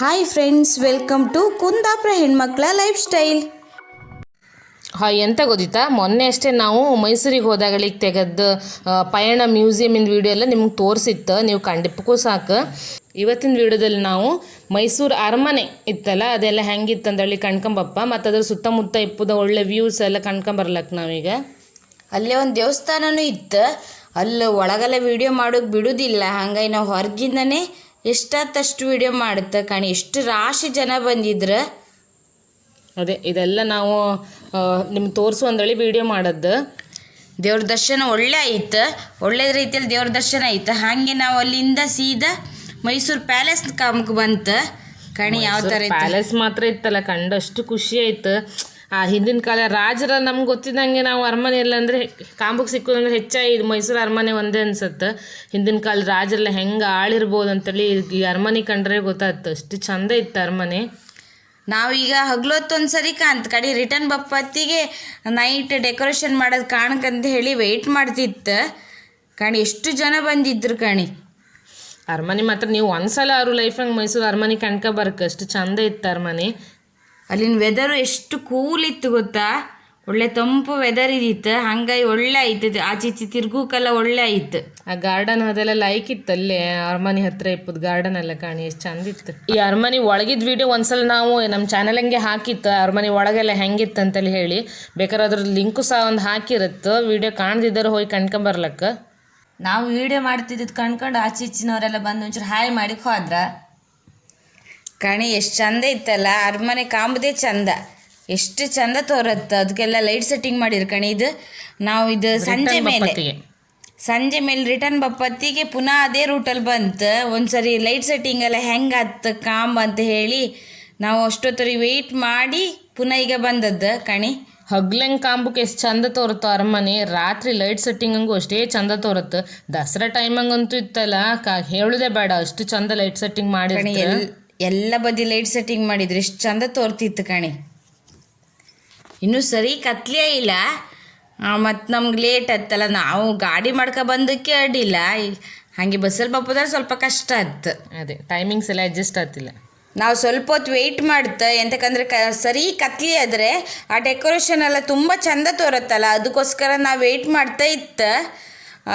Hi friends welcome to Kundapura ಹೆಣ್ಮಕ್ಳ life style hi ಎಂತ ಗೊತ್ತಿತ್ತಾ? ಮೊನ್ನೆ ಅಷ್ಟೇ ನಾವು ಮೈಸೂರಿಗೆ ಹೋದಾಗಳಿಗೆ ತೆಗೆದ ಆ, ಪಯಣ ಮ್ಯೂಸಿಯಮಿನ ವಿಡಿಯೋ ಎಲ್ಲ ನಿಮ್ಗೆ ತೋರಿಸಿತ್ತು. ನೀವು ಕಂಡಿಪ್ಪಕ್ಕೂ ಸಾಕು. ಇವತ್ತಿನ ವಿಡಿಯೋದಲ್ಲಿ ನಾವು ಮೈಸೂರು ಅರಮನೆ ಇತ್ತಲ್ಲ ಅದೆಲ್ಲ ಹೆಂಗಿತ್ತು ಹೇಳಿ ಕಣ್ಕೊಂಬಪ್ಪ ಮತ್ತು ಅದ್ರ ಸುತ್ತಮುತ್ತ ಇಪ್ಪದ ಒಳ್ಳೆ ವ್ಯೂಸ್ ಎಲ್ಲ ಕಣ್ಕೊಂಬರ್ಲಕ್ಕೆ ನಾವೀಗ? ಅಲ್ಲೇ ಒಂದು ದೇವಸ್ಥಾನನೂ ಇತ್ತು. ಅಲ್ಲಿ ಒಳಗೆಲ್ಲ ವಿಡಿಯೋ ಮಾಡೋಕೆ ಬಿಡೋದಿಲ್ಲ. ಹಂಗಾಗಿ ನಾವು ಹೊರಗಿಂದನೇ ಎಷ್ಟಾತಷ್ಟು ವಿಡಿಯೋ ಮಾಡುತ್ತೆ ಕಣಿ ಎಷ್ಟು ರಾಶಿ ಜನ ಬಂದಿದ್ರು ಅದೇ ಇದೆಲ್ಲ ನಾವು ನಿಮ್ಗೆ ತೋರಿಸು ಅಂದೇಳಿ ವಿಡಿಯೋ ಮಾಡದ್ದು ದೇವ್ರ ದರ್ಶನ ಒಳ್ಳೆ ಆಯ್ತು ಒಳ್ಳೆ ರೀತಿಯಲ್ಲಿ ದೇವ್ರ ದರ್ಶನ ಆಯ್ತು ಹಾಗೆ ನಾವು ಅಲ್ಲಿಂದ ಸೀದಾ ಮೈಸೂರು ಪ್ಯಾಲೇಸ್ ಕಾಮಕ್ಕೆ ಬಂತು ಕಣಿ ಯಾವ ಥರ ಪ್ಯಾಲೇಸ್ ಮಾತ್ರ ಇತ್ತಲ್ಲ ಕಂಡಷ್ಟು ಖುಷಿ ಆಯ್ತು ಆ ಹಿಂದಿನ ಕಾಲ ರಾಜರ ನಮ್ಗೆ ಗೊತ್ತಿದ್ದಂಗೆ ನಾವು ಅರಮನೆ ಎಲ್ಲ ಅಂದರೆ ಕಾಂಬಕ್ಕೆ ಸಿಕ್ಕೋದಂದ್ರೆ ಹೆಚ್ಚಾಗಿ ಇದು ಮೈಸೂರು ಅರಮನೆ ಒಂದೇ ಅನ್ಸುತ್ತೆ. ಹಿಂದಿನ ಕಾಲ ರಾಜರೆಲ್ಲ ಹೆಂಗೆ ಆಳಿರ್ಬೋದು ಅಂತೇಳಿ ಈ ಅರಮನೆ ಕಂಡ್ರೆ ಗೊತ್ತಾಯ್ತು. ಅಷ್ಟು ಚಂದ ಇತ್ತು ಅರಮನೆ. ನಾವೀಗ ಹಗ್ಲೊತ್ತೊಂದು ಸರಿ ಕಾಂತ ಕಡೆ ರಿಟರ್ನ್ ಬಪ್ಪತ್ತಿಗೆ ನೈಟ್ ಡೆಕೋರೇಷನ್ ಮಾಡೋದು ಕಾಣಕಂತ ಹೇಳಿ ವೆಯ್ಟ್ ಮಾಡ್ತಿತ್ತು. ಕಣಿ ಎಷ್ಟು ಜನ ಬಂದಿದ್ರು ಕಣಿ. ಅರಮನೆ ಮಾತ್ರ ನೀವು ಒಂದ್ಸಲ ಲೈಫ್ ಲೈಫಂಗೆ ಮೈಸೂರು ಅರಮನೆ ಕಣ್ಕ ಅಷ್ಟು ಚಂದ ಇತ್ತು ಅರಮನೆ. ಅಲ್ಲಿನ ವೆದರು ಎಷ್ಟು ಕೂಲ್ ಇತ್ತು ಗೊತ್ತಾ? ಒಳ್ಳೆ ತಂಪು ವೆದರ್ ಇದಿತ್ತು. ಹಂಗಾಗಿ ಒಳ್ಳೆ ಆಯ್ತು. ಆಚೆ ಈಚೆ ತಿರ್ಗೂಕೆಲ್ಲ ಒಳ್ಳೆ ಆಯ್ತು. ಆ ಗಾರ್ಡನ್ ಅದೆಲ್ಲ ಲೈಕ್ ಇತ್ತು ಅಲ್ಲೇ. ಅರಮನೆ ಹತ್ರ ಇಪ್ಪದ ಗಾರ್ಡನ್ ಎಲ್ಲ ಕಾಣಿ ಎಷ್ಟು ಚಂದ ಇತ್ತು. ಈ ಅರಮನೆ ಒಳಗಿದ ವಿಡಿಯೋ ಒಂದ್ಸಲ ನಾವು ನಮ್ಮ ಚಾನಲ್ ಹಂಗೆ ಹಾಕಿತ್ತು. ಅರಮನೆ ಒಳಗೆಲ್ಲ ಹೆಂಗಿತ್ತು ಅಂತೇಳಿ ಹೇಳಿ. ಬೇಕಾದ್ರೆ ಅದ್ರ ಲಿಂಕು ಸಹ ಒಂದು ಹಾಕಿರುತ್ತೆ. ವಿಡಿಯೋ ಕಾಣದಿದ್ದರೆ ಹೋಗಿ ಕಣ್ಕೊಂಬರ್ಲಕ್ಕ ನಾವು ವಿಡಿಯೋ ಮಾಡ್ತಿದ್ದು ಕಣ್ಕೊಂಡು ಆಚೆ ಈಚಿನವರೆಲ್ಲ ಬಂದು ಒಂಚೂರು ಹಾಯ್ ಮಾಡಿ ಹೋದ್ರ? ಕಣಿ ಎಷ್ಟು ಚಂದ ಇತ್ತಲ್ಲ. ಅರಮನೆ ಕಾಂಬುದೇ ಚಂದ. ಎಷ್ಟು ಚಂದ ತೋರತ್ತ. ಅದಕ್ಕೆಲ್ಲ ಲೈಟ್ ಸೆಟ್ಟಿಂಗ್ ಮಾಡಿದ್ರು ಕಣಿ ಇದು. ನಾವು ಇದು ಸಂಜೆ ಮೇಲೆ. ಸಂಜೆ ಮೇಲೆ ರಿಟರ್ನ್ ಬಪ್ಪತ್ತಿಗೆ ಪುನಃ ಅದೇ ರೂಟಲ್ಲಿ ಬಂತು. ಒಂದ್ಸರಿ ಲೈಟ್ ಸೆಟ್ಟಿಂಗ್ ಎಲ್ಲ ಹೆಂಗೆ ಆತ್ ಕಾಂಬ್ ಅಂತ ಹೇಳಿ ನಾವು ಅಷ್ಟೊತ್ತರಿ ವೆಯ್ಟ್ ಮಾಡಿ ಪುನಃ ಈಗ ಬಂದದ್ದು ಕಣಿ. ಹಗ್ಲಂಗ್ ಕಾಂಬಕ್ಕೆ ಎಷ್ಟು ಚಂದ ತೋರುತ್ತೋ ಅರಮನೆ. ರಾತ್ರಿ ಲೈಟ್ ಸೆಟ್ಟಿಂಗಂಗೂ ಅಷ್ಟೇ ಚಂದ ತೋರುತ್ತೆ. ದಸರಾ ಟೈಮಂಗಂತೂ ಇತ್ತಲ್ಲ. ಕಾ ಹೇಳುದೇ ಬೇಡ. ಅಷ್ಟು ಚಂದ ಲೈಟ್ ಸೆಟ್ಟಿಂಗ್ ಮಾಡಿ ಎಲ್ಲ ಬದಿ ಲೈಟ್ ಸೆಟ್ಟಿಂಗ್ ಮಾಡಿದ್ರು. ಎಷ್ಟು ಚಂದ ತೋರ್ತಿತ್ತು ಕಣಿ. ಇನ್ನೂ ಸರಿ ಕತ್ಲೇ ಇಲ್ಲ. ಮತ್ತು ನಮ್ಗೆ ಲೇಟ್ ಆಯ್ತಲ್ಲ ನಾವು ಗಾಡಿ ಮಾಡ್ಕೊ ಬಂದಕ್ಕೆ ಅಡ್ಡಿಲ್ಲ. ಹಾಗೆ ಬಸ್ಸಲ್ಲಿ ಬಪ್ಪದ್ರೆ ಸ್ವಲ್ಪ ಕಷ್ಟ ಆಯ್ತು. ಅದೇ ಟೈಮಿಂಗ್ಸ್ ಎಲ್ಲ ಅಡ್ಜಸ್ಟ್ ಆಗ್ತಿಲ್ಲ. ನಾವು ಸ್ವಲ್ಪ ಹೊತ್ತು ವೆಯ್ಟ್ ಮಾಡ್ತ ಎಂತಕ್ಕಂದ್ರೆ ಕ ಸರಿ ಕತ್ಲಿ ಆದರೆ ಆ ಡೆಕೋರೇಷನ್ ಎಲ್ಲ ತುಂಬ ಚಂದ ತೋರುತ್ತಲ್ಲ ಅದಕ್ಕೋಸ್ಕರ ನಾವು ವೆಯ್ಟ್ ಮಾಡ್ತಾ ಇತ್ತು.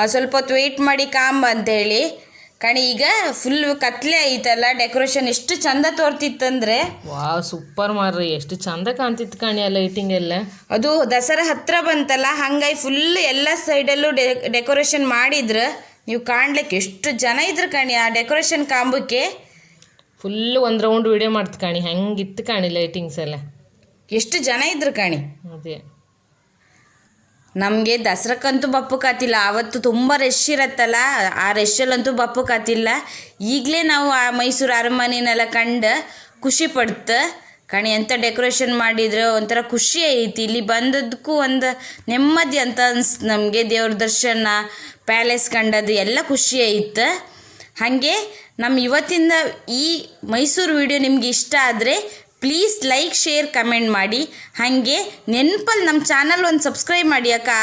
ಸ್ವಲ್ಪ ಹೊತ್ತು ವೆಯ್ಟ್ ಮಾಡಿ ಕಾಂಬ ಅಂತೇಳಿ. ಕಣಿ ಈಗ ಫುಲ್ ಕತ್ಲೆ ಐತಲ್ಲ ಡೆಕೋರೇಷನ್ ಎಷ್ಟು ಚಂದ ತೋರ್ತಿತ್ತಂದ್ರೆ? ವಾವ್ ಸೂಪರ್ ಮಾರ್ರಿ ಎಷ್ಟು ಚಂದ ಕಾಣ್ತಿತ್ತು ಕಾಣಿ ಆ ಲೈಟಿಂಗ್ ಎಲ್ಲ. ಅದು ದಸರಾ ಹತ್ರ ಬಂತಲ್ಲ ಹಂಗಾಗಿ ಫುಲ್ ಎಲ್ಲ ಸೈಡಲ್ಲೂ ಡೆಕೋರೇಷನ್ ಮಾಡಿದ್ರು. ನೀವು ಕಾಣ್ಲಿಕ್ಕೆ ಎಷ್ಟು ಜನ ಇದ್ರು ಕಣಿ ಆ ಡೆಕೋರೇಷನ್ ಕಾಂಬಕ್ಕೆ? ಫುಲ್ ಒಂದು ರೌಂಡ್ ವಿಡಿಯೋ ಮಾಡ್ತು ಕಾಣಿ ಹೆಂಗಿತ್ತು ಕಾಣಿ ಲೈಟಿಂಗ್ಸ್ ಎಲ್ಲ. ಎಷ್ಟು ಜನ ಇದ್ರು ಕಾಣಿ? ಅದೇ. ನಮಗೆ ದಸರಕ್ಕಂತೂ ಬಪ್ಪು ಕಾತಿಲ್ಲ. ಆವತ್ತು ತುಂಬ ರಶ್ ಇರತ್ತಲ್ಲ, ಆ ರಶ್ಶಲ್ಲಂತೂ ಬಪ್ಪು ಕಾತಿಲ್ಲ. ಈಗಲೇ ನಾವು ಆ ಮೈಸೂರು ಅರಮನೆನೆಲ್ಲ ಕಂಡು ಖುಷಿ ಪಡ್ತು. ಕಣಿ ಎಂಥ ಡೆಕೋರೇಷನ್ ಮಾಡಿದ್ರೆ, ಒಂಥರ ಖುಷಿ ಐತಿ. ಇಲ್ಲಿ ಬಂದದಕ್ಕೂ ಒಂದು ನೆಮ್ಮದಿ ಅಂತ ಅನ್ಸ್ತು ನಮಗೆ ದೇವ್ರ ದರ್ಶನ ಪ್ಯಾಲೇಸ್ ಕಂಡದ್ದು ಎಲ್ಲ ಖುಷಿ ಐತೆ. ಹಾಗೆ ನಮ್ಮ ಇವತ್ತಿಂದ ಈ ಮೈಸೂರು ವಿಡಿಯೋ ನಿಮ್ಗೆ ಇಷ್ಟ ಆದರೆ ಪ್ಲೀಸ್ ಲೈಕ್ ಶೇರ್ ಕಮೆಂಟ್ ಮಾಡಿ. ಹಾಗೆ ನೆನಪಲ್ಲಿ ನಮ್ಮ ಚಾನಲ್ ಒಂದು ಸಬ್ಸ್ಕ್ರೈಬ್ ಮಾಡಿ ಅಕ್ಕ.